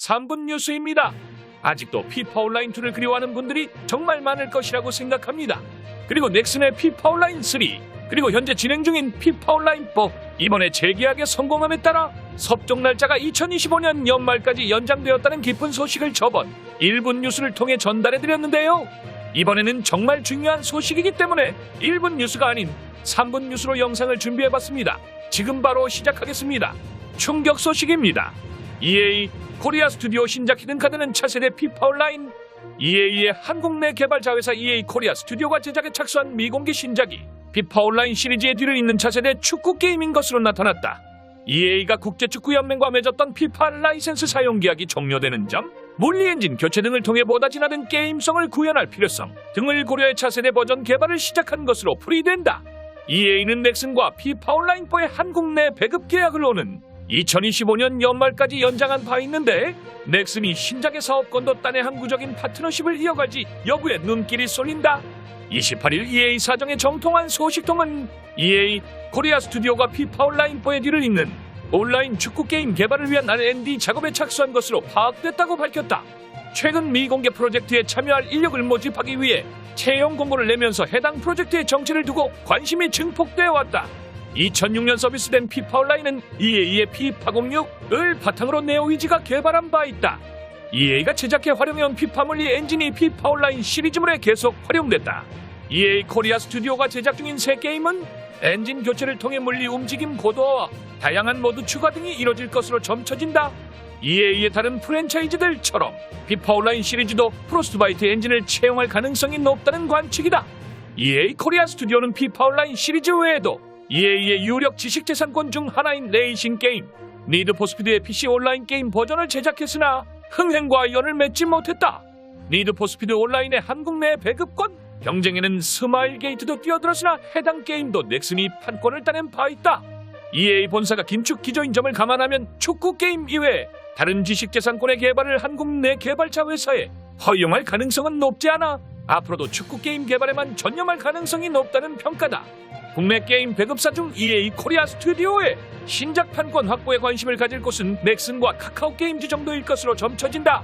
3분 뉴스입니다. 아직도 피파 온라인 2를 그리워하는 분들이 정말 많을 것이라고 생각합니다. 그리고 넥슨의 피파 온라인 3, 그리고 현재 진행 중인 피파 온라인 4, 이번에 재계약에 성공함에 따라 섭종 날짜가 2025년 연말까지 연장되었다는 기쁜 소식을 저번 1분 뉴스를 통해 전달해드렸는데요. 이번에는 정말 중요한 소식이기 때문에 1분 뉴스가 아닌 3분 뉴스로 영상을 준비해봤습니다. 지금 바로 시작하겠습니다. 충격 소식입니다. EA 코리아 스튜디오 신작 히든카드는 차세대 피파 온라인 EA의 한국 내 개발 자 회사 EA 코리아 스튜디오가 제작에 착수한 미공개 신작이 피파 온라인 시리즈의 뒤를 잇는 차세대 축구 게임인 것으로 나타났다. EA가 국제축구연맹과 맺었던 피파 라이센스 사용 계약이 종료되는 점, 물리 엔진 교체 등을 통해 보다 진화된 게임성을 구현할 필요성 등을 고려해 차세대 버전 개발을 시작한 것으로 풀이된다. EA는 넥슨과 피파 온라인4의 한국 내 배급 계약을 오는 2025년 연말까지 연장한 바 있는데 넥슨이 신작의 사업권도 딴에 항구적인 파트너십을 이어갈지 여부에 눈길이 쏠린다. 28일 EA 사정의 정통한 소식통은 EA 코리아 스튜디오가 피파 온라인4의 뒤를 잇는 온라인 축구 게임 개발을 위한 R&D 작업에 착수한 것으로 파악됐다고 밝혔다. 최근 미공개 프로젝트에 참여할 인력을 모집하기 위해 채용 공고를 내면서 해당 프로젝트의 정체를 두고 관심이 증폭되어 왔다. 2006년 서비스된 피파 온라인은 EA의 피파 06을 바탕으로 네오이지가 개발한 바 있다. EA가 제작해 활용해온 피파 물리 엔진이 피파 온라인 시리즈물에 계속 활용됐다. EA 코리아 스튜디오가 제작 중인 새 게임은 엔진 교체를 통해 물리 움직임 고도화와 다양한 모드 추가 등이 이뤄질 것으로 점쳐진다. EA의 다른 프랜차이즈들처럼 피파 온라인 시리즈도 프로스트바이트 엔진을 채용할 가능성이 높다는 관측이다. EA 코리아 스튜디오는 피파 온라인 시리즈 외에도 EA의 유력 지식재산권 중 하나인 레이싱 게임 니드 포스피드의 PC 온라인 게임 버전을 제작했으나 흥행과 연을 맺지 못했다. 니드 포스피드 온라인의 한국 내 배급권 경쟁에는 스마일 게이트도 뛰어들었으나 해당 게임도 넥슨이 판권을 따낸 바 있다. EA 본사가 긴축 기조인 점을 감안하면 축구 게임 이외에 다른 지식재산권의 개발을 한국 내 개발자 회사에 허용할 가능성은 높지 않아 앞으로도 축구 게임 개발에만 전념할 가능성이 높다는 평가다. 국내 게임 배급사 중 EA 코리아 스튜디오에 신작 판권 확보에 관심을 가질 곳은 넥슨과 카카오 게임즈 정도일 것으로 점쳐진다.